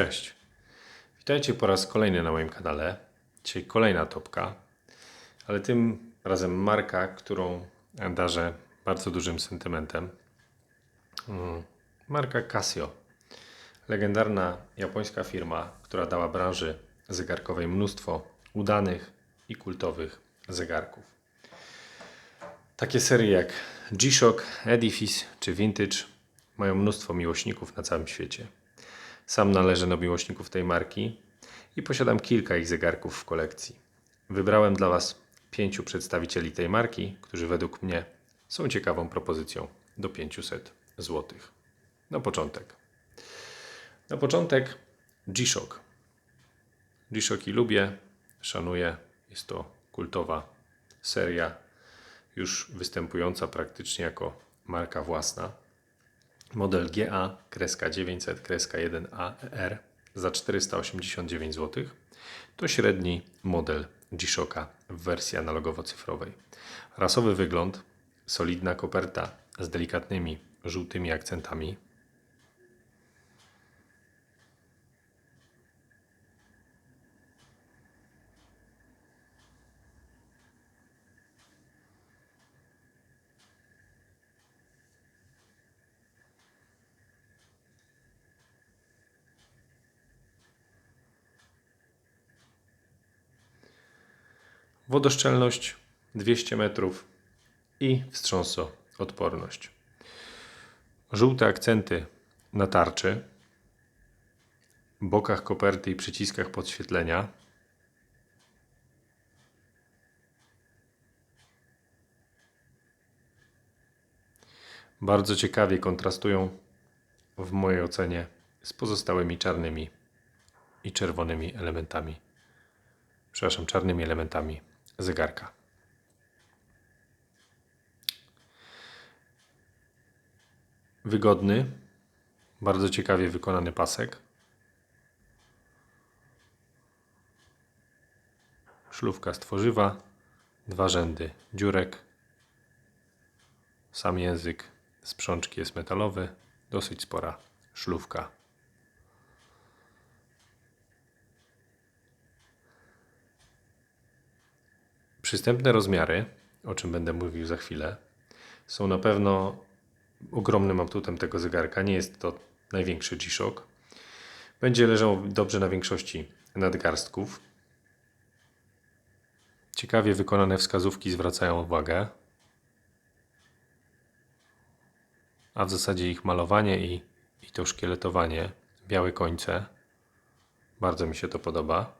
Cześć. Witajcie po raz kolejny na moim kanale. Dzisiaj kolejna topka, ale tym razem marka, którą darzę bardzo dużym sentymentem. Mm, Marka Casio. Legendarna japońska firma, która dała branży zegarkowej mnóstwo udanych i kultowych zegarków. Takie serie jak G-Shock, Edifice czy Vintage mają mnóstwo miłośników na całym świecie. Sam należę do miłośników tej marki i posiadam kilka ich zegarków w kolekcji. Wybrałem dla Was pięciu przedstawicieli tej marki, którzy według mnie są ciekawą propozycją do 500 zł. Na początek. Na początek G-Shock. G-Shocki lubię, szanuję. Jest to kultowa seria, już występująca praktycznie jako marka własna. Model GA kreska 900 kreska 1AR za 489 zł. To średni model G-Shocka w wersji analogowo-cyfrowej. Rasowy wygląd, solidna koperta z delikatnymi żółtymi akcentami. Wodoszczelność 200 metrów i wstrząsoodporność. Żółte akcenty na tarczy, bokach koperty i przyciskach podświetlenia. Bardzo ciekawie kontrastują w mojej ocenie z pozostałymi czarnymi i czerwonymi elementami. Przepraszam, czarnymi elementami zegarka. Wygodny, bardzo ciekawie wykonany pasek. Szlówka z tworzywa, dwa rzędy dziurek. Sam język sprzączki jest metalowy, dosyć spora szlówka. Przystępne rozmiary, o czym będę mówił za chwilę, są na pewno ogromnym atutem tego zegarka. Nie jest to największy G-Shock. Będzie leżał dobrze na większości nadgarstków. Ciekawie wykonane wskazówki zwracają uwagę. A w zasadzie ich malowanie i, i to szkieletowanie, białe końce. Bardzo mi się to podoba.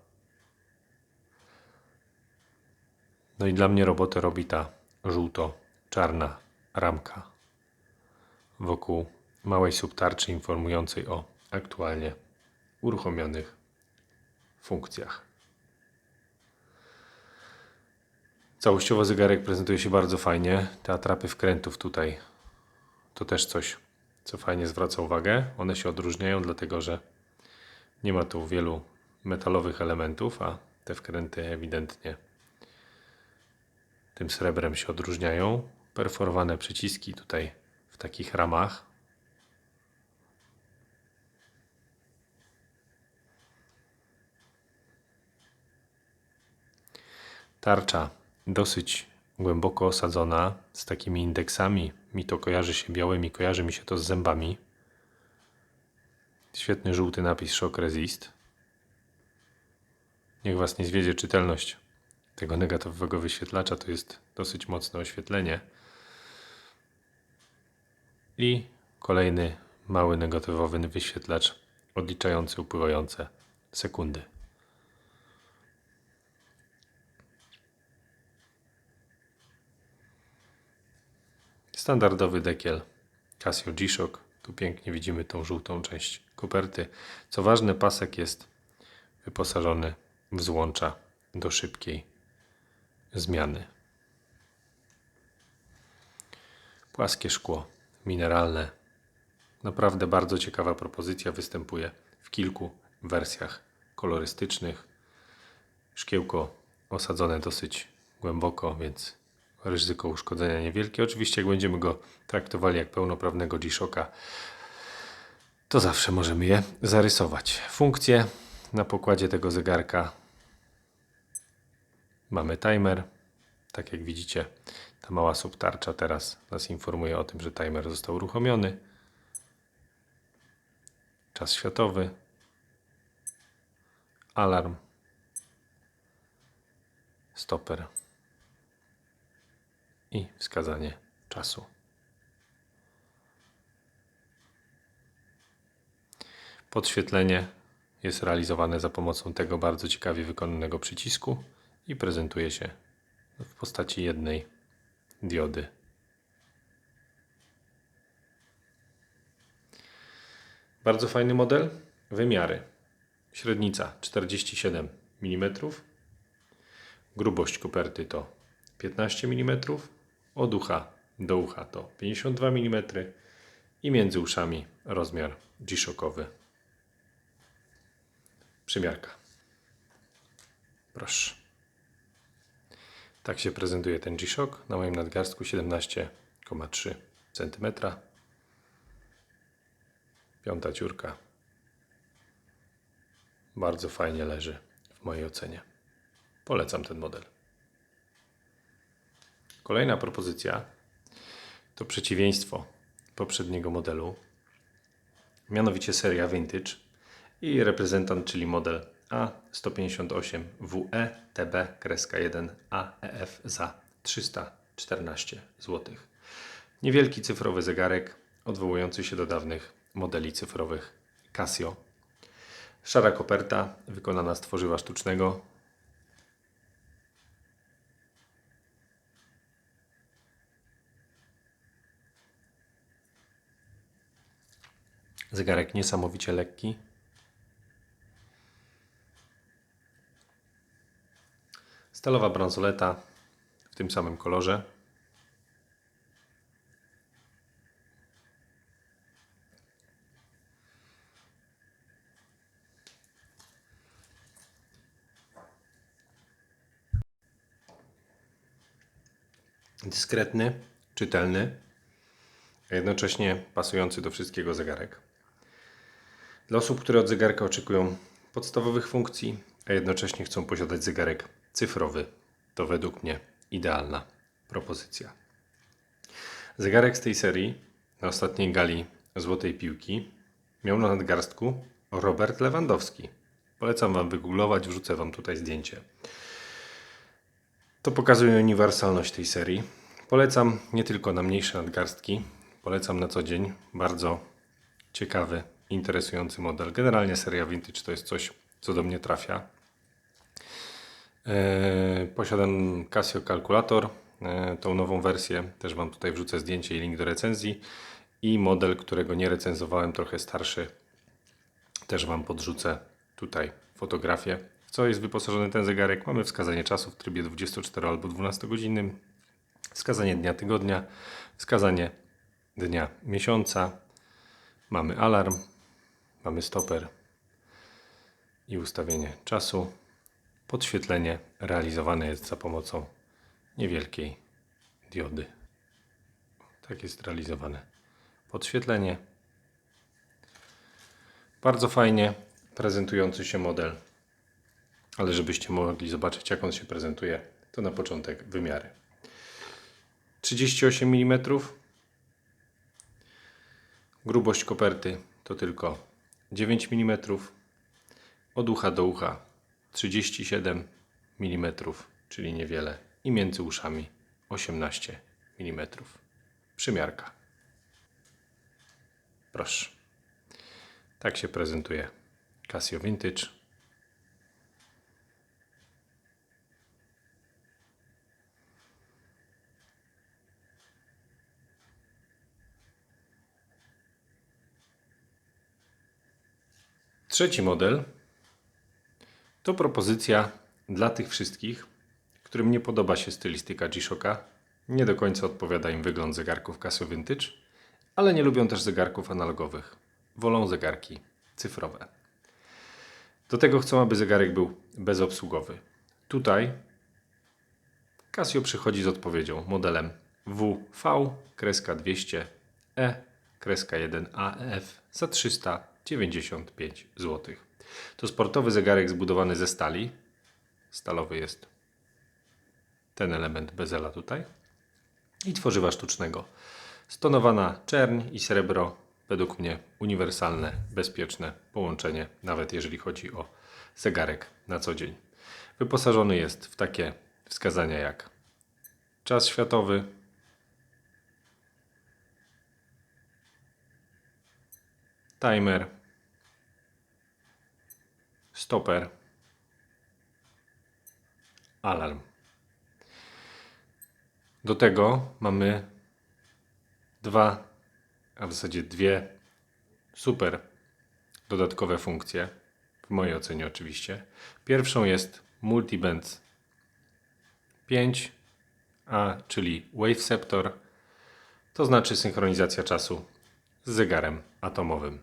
No i dla mnie robotę robi ta żółto-czarna ramka wokół małej subtarczy informującej o aktualnie uruchomionych funkcjach. Całościowo zegarek prezentuje się bardzo fajnie. Te atrapy wkrętów tutaj to też coś, co fajnie zwraca uwagę. One się odróżniają, dlatego że nie ma tu wielu metalowych elementów, a te wkręty ewidentnie tym srebrem się odróżniają. Perforowane przyciski tutaj w takich ramach. Tarcza dosyć głęboko osadzona, z takimi indeksami. Mi to kojarzy się białymi, kojarzy mi się to z zębami. Świetny żółty napis Shock Resist. Niech Was nie zwiedzie czytelność tego negatywowego wyświetlacza. To jest dosyć mocne oświetlenie. I kolejny mały negatywowy wyświetlacz odliczający upływające sekundy. Standardowy dekiel Casio G-Shock. Tu pięknie widzimy tą żółtą część koperty. Co ważne, pasek jest wyposażony w złącza do szybkiej zmiany. Płaskie szkło mineralne. Naprawdę bardzo ciekawa propozycja. Występuje w kilku wersjach kolorystycznych. Szkiełko osadzone dosyć głęboko, więc ryzyko uszkodzenia niewielkie. Oczywiście, jak będziemy go traktowali jak pełnoprawnego G-Shocka, to zawsze możemy je zarysować. Funkcje na pokładzie tego zegarka mamy timer. Tak jak widzicie, ta mała subtarcza teraz nas informuje o tym, że timer został uruchomiony. Czas światowy, alarm, stoper i wskazanie czasu. Podświetlenie jest realizowane za pomocą tego bardzo ciekawie wykonanego przycisku i prezentuje się w postaci jednej diody. Bardzo fajny model. Wymiary. Średnica 47 mm. Grubość koperty to 15 mm. Od ucha do ucha to 52 mm. I między uszami rozmiar G-Shockowy. Przymiarka. Proszę. Tak się prezentuje ten G-Shock na moim nadgarstku 17,3 cm. Piąta dziurka. Bardzo fajnie leży w mojej ocenie. Polecam ten model. Kolejna propozycja to przeciwieństwo poprzedniego modelu, mianowicie seria Vintage i reprezentant, czyli model A158WE TB-1 AEF za 314 zł. Niewielki cyfrowy zegarek odwołujący się do dawnych modeli cyfrowych Casio. Szara koperta wykonana z tworzywa sztucznego. Zegarek niesamowicie lekki. Stalowa bransoleta w tym samym kolorze. Dyskretny, czytelny, a jednocześnie pasujący do wszystkiego zegarek. Dla osób, które od zegarka oczekują podstawowych funkcji, a jednocześnie chcą posiadać zegarek cyfrowy, to według mnie idealna propozycja. Zegarek z tej serii na ostatniej gali Złotej Piłki miał na nadgarstku Robert Lewandowski. Polecam Wam wygooglować, wrzucę Wam tutaj zdjęcie. To pokazuje uniwersalność tej serii. Polecam nie tylko na mniejsze nadgarstki, polecam na co dzień. Bardzo ciekawy, interesujący model. Generalnie seria Vintage to jest coś, co do mnie trafia. Eee, Posiadam Casio kalkulator. Eee, Tą nową wersję też Wam tutaj wrzucę zdjęcie i link do recenzji. I model, którego nie recenzowałem, trochę starszy, też Wam podrzucę tutaj fotografię. W co jest wyposażony ten zegarek? Mamy wskazanie czasu w trybie 24 albo 12 godzinnym, wskazanie dnia tygodnia, wskazanie dnia miesiąca, mamy alarm, mamy stoper i ustawienie czasu. Podświetlenie realizowane jest za pomocą niewielkiej diody. Tak jest realizowane podświetlenie. Bardzo fajnie prezentujący się model, ale żebyście mogli zobaczyć, jak on się prezentuje, to na początek wymiary. 38 mm. Grubość koperty to tylko 9 mm. Od ucha do ucha 37 mm, czyli niewiele. I między uszami 18 mm. Przymiarka. Proszę. Tak się prezentuje Casio Vintage. Trzeci model to propozycja dla tych wszystkich, którym nie podoba się stylistyka G-Shocka, nie do końca odpowiada im wygląd zegarków Casio Vintage, ale nie lubią też zegarków analogowych. Wolą zegarki cyfrowe. Do tego chcą, aby zegarek był bezobsługowy. Tutaj Casio przychodzi z odpowiedzią modelem WV-200 E kreska 1 AF za 395 zł. To sportowy zegarek zbudowany ze stali. Stalowy jest ten element bezela tutaj. I tworzywa sztucznego. Stonowana czerń i srebro, według mnie uniwersalne, bezpieczne połączenie, nawet jeżeli chodzi o zegarek na co dzień. Wyposażony jest w takie wskazania jak czas światowy, timer, stoper, alarm. Do tego mamy dwa, a w zasadzie dwie super dodatkowe funkcje, w mojej ocenie oczywiście. Pierwszą jest Multiband 5, a czyli Waveceptor, to znaczy synchronizacja czasu z zegarem atomowym.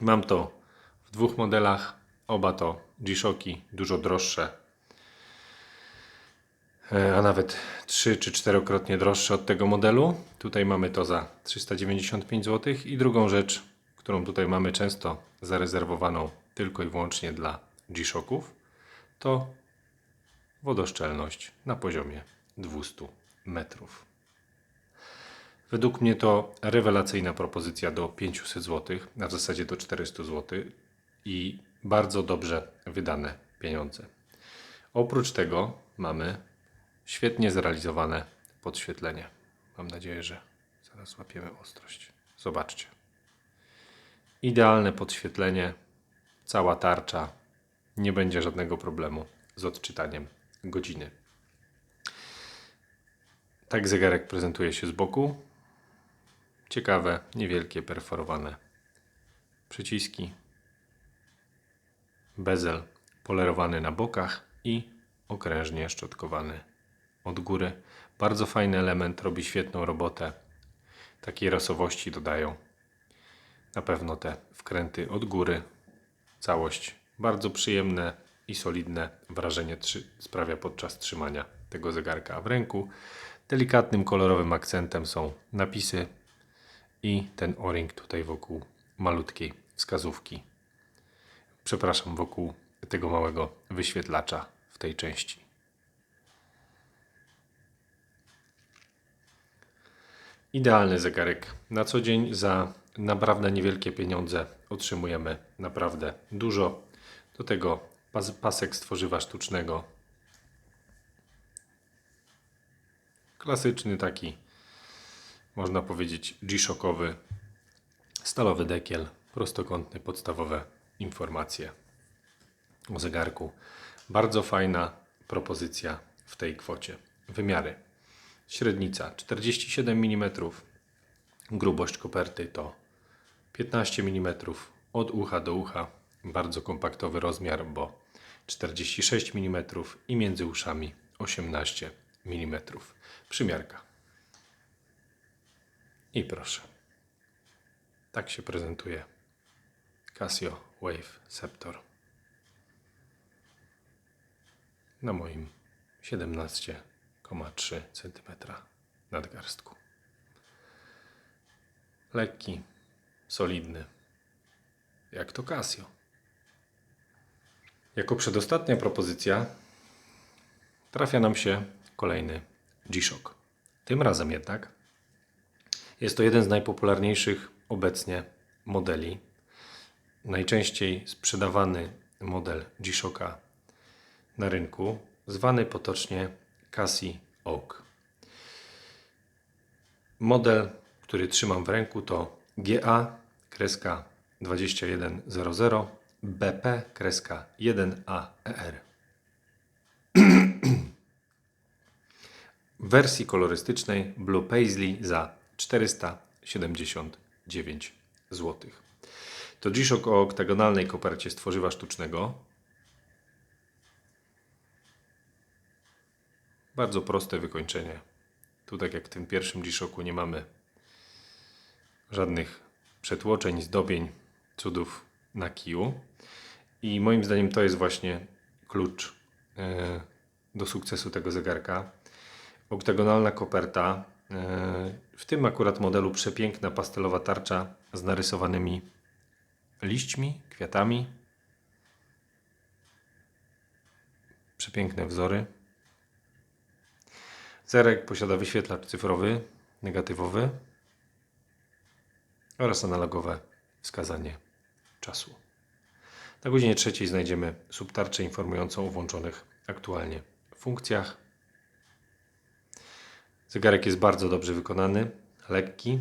Mam to w dwóch modelach, oba to G-Shocki, dużo droższe, e, a nawet 3 czy 4-krotnie droższe od tego modelu. Tutaj mamy to za 395 zł i drugą rzecz, którą tutaj mamy często zarezerwowaną tylko i wyłącznie dla G-Shocków, to wodoszczelność na poziomie 200 metrów. Według mnie to rewelacyjna propozycja do 500 zł, a w zasadzie do 400 zł i bardzo dobrze wydane pieniądze. Oprócz tego mamy świetnie zrealizowane podświetlenie. Mam nadzieję, że zaraz łapiemy ostrość. Zobaczcie. Idealne podświetlenie, cała tarcza. Nie będzie żadnego problemu z odczytaniem godziny. Tak zegarek prezentuje się z boku. Ciekawe, niewielkie, perforowane przyciski. Bezel polerowany na bokach i okrężnie szczotkowany od góry. Bardzo fajny element, robi świetną robotę. Takiej rasowości dodają na pewno te wkręty od góry. Całość bardzo przyjemne i solidne wrażenie sprawia podczas trzymania tego zegarka w ręku. Delikatnym kolorowym akcentem są napisy i ten o-ring tutaj wokół malutkiej wskazówki. Przepraszam, wokół tego małego wyświetlacza w tej części. Idealny zegarek na co dzień za naprawdę niewielkie pieniądze otrzymujemy naprawdę dużo. Do tego pas, pasek z tworzywa sztucznego. Klasyczny taki, można powiedzieć, G-Shockowy, stalowy dekiel, prostokątny, podstawowe informacje o zegarku. Bardzo fajna propozycja w tej kwocie. Wymiary. Średnica 47 mm, grubość koperty to 15 mm od ucha do ucha. Bardzo kompaktowy rozmiar, bo 46 mm i między uszami 18 mm. Przymiarka. I proszę. Tak się prezentuje Casio Wave Sceptor na moim 17,3 cm nadgarstku. Lekki, solidny, jak to Casio. Jako przedostatnia propozycja trafia nam się kolejny G-Shock. Tym razem jednak jest to jeden z najpopularniejszych obecnie modeli. Najczęściej sprzedawany model G-Shocka na rynku, zwany potocznie Cassie Oak. Model, który trzymam w ręku to GA kreska 2100 BP kreska 1AER. W wersji kolorystycznej Blue Paisley za 479 zł. To G-Shock o oktagonalnej kopercie z tworzywa sztucznego. Bardzo proste wykończenie. Tu tak jak w tym pierwszym G-Shocku nie mamy żadnych przetłoczeń, zdobień, cudów na kiju. I moim zdaniem to jest właśnie klucz e, do sukcesu tego zegarka. Oktagonalna koperta E, W tym akurat modelu przepiękna pastelowa tarcza z narysowanymi liśćmi, kwiatami. Przepiękne wzory. Zerek posiada wyświetlacz cyfrowy, negatywowy oraz analogowe wskazanie czasu. Na godzinie trzeciej znajdziemy subtarczę informującą o włączonych aktualnie funkcjach. Zegarek jest bardzo dobrze wykonany, lekki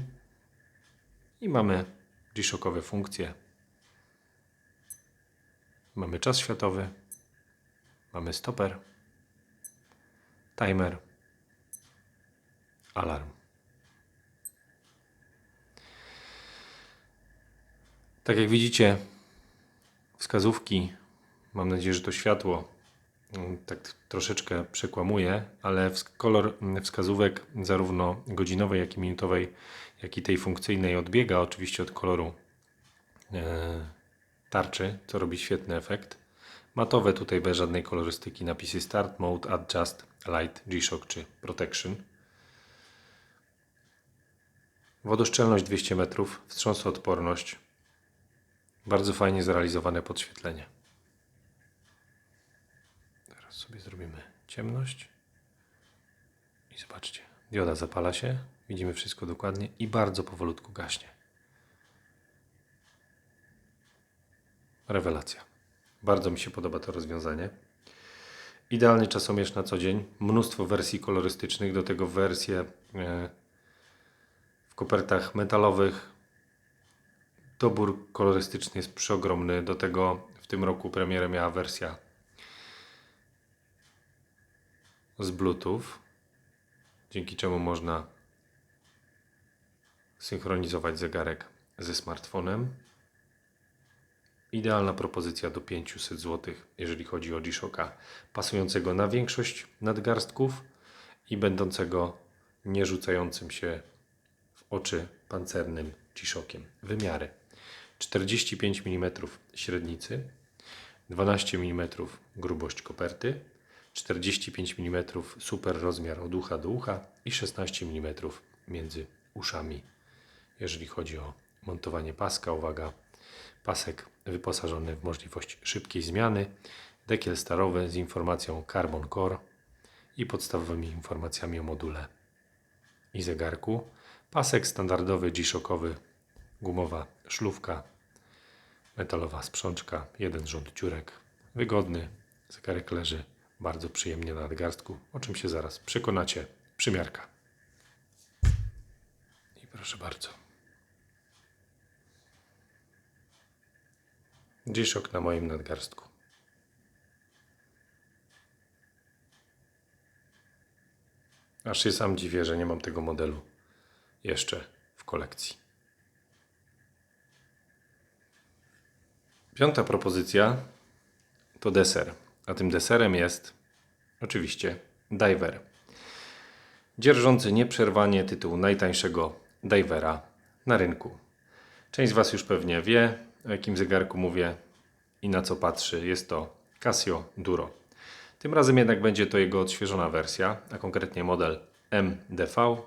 i mamy G-Shockowe funkcje. Mamy czas światowy, mamy stoper, timer, alarm. Tak jak widzicie, wskazówki, mam nadzieję, że to światło mm, tak troszeczkę przekłamuje, ale kolor mm, wskazówek zarówno godzinowej, jak i minutowej, jak i tej funkcyjnej odbiega oczywiście od koloru e, tarczy, co robi świetny efekt. Matowe tutaj bez żadnej kolorystyki napisy Start Mode, Adjust, Light, G-Shock czy Protection. Wodoszczelność 200 metrów, wstrząsoodporność. Bardzo fajnie zrealizowane podświetlenie. Teraz sobie zrobimy ciemność. I zobaczcie, dioda zapala się, widzimy wszystko dokładnie i bardzo powolutku gaśnie. Rewelacja. Bardzo mi się podoba to rozwiązanie. Idealny czasomierz na co dzień. Mnóstwo wersji kolorystycznych, do tego wersje e, w kopertach metalowych. Dobór kolorystyczny jest przeogromny. Do tego w tym roku premierę miała wersja z Bluetooth, dzięki czemu można synchronizować zegarek ze smartfonem. Idealna propozycja do 500 zł, jeżeli chodzi o G-Shocka, pasującego na większość nadgarstków i będącego nie rzucającym się w oczy pancernym G-Shockiem. Wymiary 45 mm średnicy, 12 mm grubość koperty, 45 mm super rozmiar od ucha do ucha i 16 mm między uszami. Jeżeli chodzi o montowanie paska, uwaga, pasek wyposażony w możliwość szybkiej zmiany, dekiel starowy z informacją Carbon Core i podstawowymi informacjami o module i zegarku, pasek standardowy G-Shockowy, gumowa szlówka, metalowa sprzączka, jeden rząd dziurek, wygodny, zegarek leży bardzo przyjemnie na nadgarstku, o czym się zaraz przekonacie. Przymiarka. I proszę bardzo. G-Shock na moim nadgarstku. Aż się sam dziwię, że nie mam tego modelu jeszcze w kolekcji. Piąta propozycja to deser. A tym deserem jest oczywiście diver. Dzierżący nieprzerwanie tytuł najtańszego divera na rynku. Część z Was już pewnie wie, o jakim zegarku mówię i na co patrzy. Jest to Casio Duro. Tym razem jednak będzie to jego odświeżona wersja, a konkretnie model MDV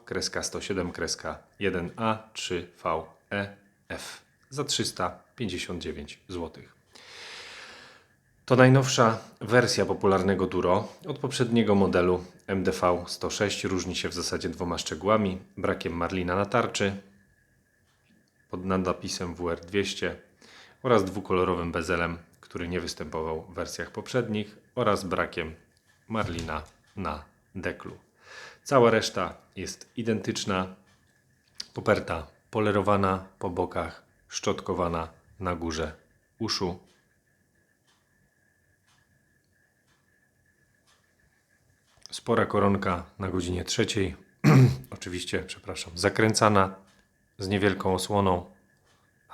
107 1A 3VEF za 359 zł. To najnowsza wersja popularnego Duro. Od poprzedniego modelu MDV 106 różni się w zasadzie dwoma szczegółami: brakiem marlina na tarczy pod napisem WR200 oraz dwukolorowym bezelem, który nie występował w wersjach poprzednich oraz brakiem marlina na deklu. Cała reszta jest identyczna. Koperta polerowana po bokach, szczotkowana na górze uszu. Spora koronka na godzinie trzeciej. Oczywiście, przepraszam, zakręcana z niewielką osłoną,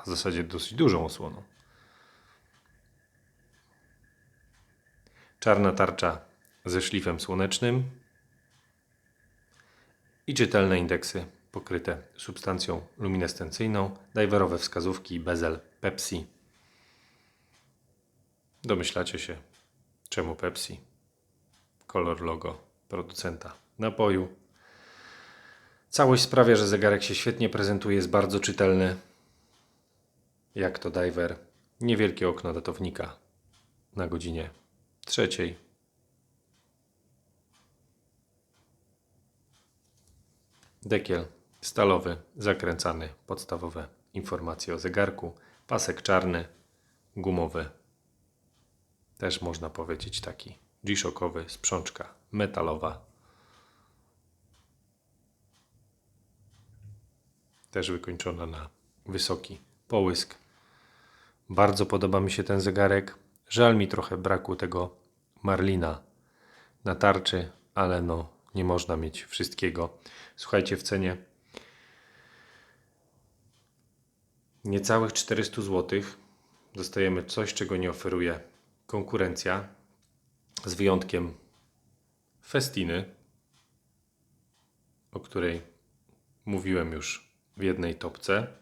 a w zasadzie dosyć dużą osłoną. Czarna tarcza ze szlifem słonecznym i czytelne indeksy pokryte substancją luminescencyjną, diverowe wskazówki bezel Pepsi. Domyślacie się, czemu Pepsi? Kolor logo producenta napoju. Całość sprawia, że zegarek się świetnie prezentuje, jest bardzo czytelny. Jak to diver. Niewielkie okno datownika na godzinie trzeciej. Dekiel stalowy, zakręcany, podstawowe informacje o zegarku, pasek czarny, gumowy, też można powiedzieć taki G-Shockowy, sprzączka metalowa. Też wykończona na wysoki połysk. Bardzo podoba mi się ten zegarek. Żal mi trochę braku tego marlina na tarczy, ale no nie można mieć wszystkiego. Słuchajcie, w cenie niecałych 400 zł dostajemy coś, czego nie oferuje konkurencja, z wyjątkiem Festiny, o której mówiłem już w jednej topce.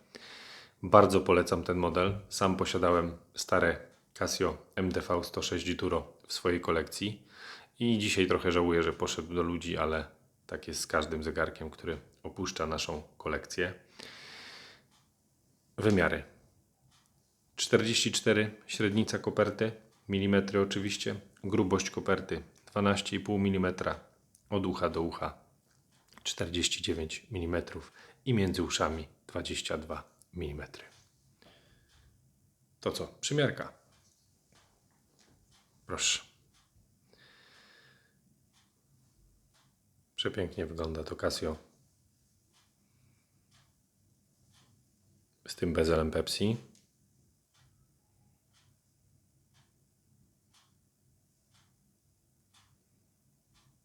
Bardzo polecam ten model. Sam posiadałem stare Casio MDV 106 Duro w swojej kolekcji i dzisiaj trochę żałuję, że poszedł do ludzi, ale tak jest z każdym zegarkiem, który opuszcza naszą kolekcję. Wymiary 44 średnica koperty, milimetry oczywiście, grubość koperty 12,5 mm od ucha do ucha 49 mm i między uszami 22 mm. To co? Przymiarka. Proszę. Przepięknie wygląda to Casio. Z tym bezelem Pepsi.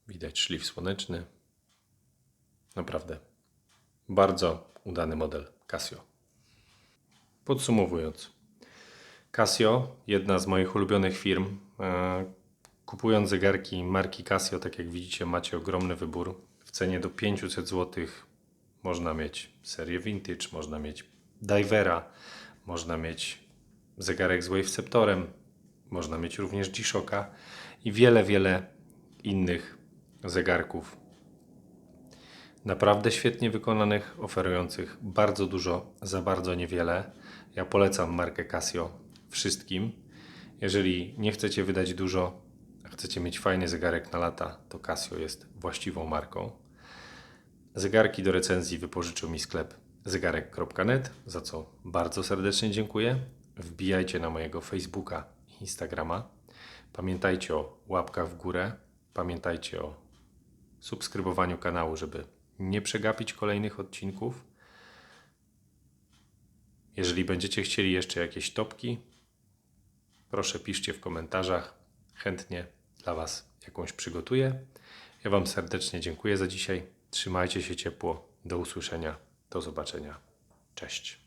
Widać szlif słoneczny. Naprawdę bardzo udany model Casio. Podsumowując, Casio, jedna z moich ulubionych firm. E, kupując zegarki marki Casio, tak jak widzicie, macie ogromny wybór. W cenie do 500 zł można mieć serię vintage, można mieć divera, można mieć zegarek z waveceptorem, można mieć również G-Shocka i wiele, wiele innych zegarków. Naprawdę świetnie wykonanych, oferujących bardzo dużo za bardzo niewiele. Ja polecam markę Casio wszystkim. Jeżeli nie chcecie wydać dużo, a chcecie mieć fajny zegarek na lata, to Casio jest właściwą marką. Zegarki do recenzji wypożyczył mi sklep zegarek.net, za co bardzo serdecznie dziękuję. Wbijajcie na mojego Facebooka i Instagrama. Pamiętajcie o łapkach w górę. Pamiętajcie o subskrybowaniu kanału, żeby nie przegapić kolejnych odcinków. Jeżeli będziecie chcieli jeszcze jakieś topki, proszę piszcie w komentarzach. Chętnie dla Was jakąś przygotuję. Ja Wam serdecznie dziękuję za dzisiaj. Trzymajcie się ciepło. Do usłyszenia. Do zobaczenia. Cześć.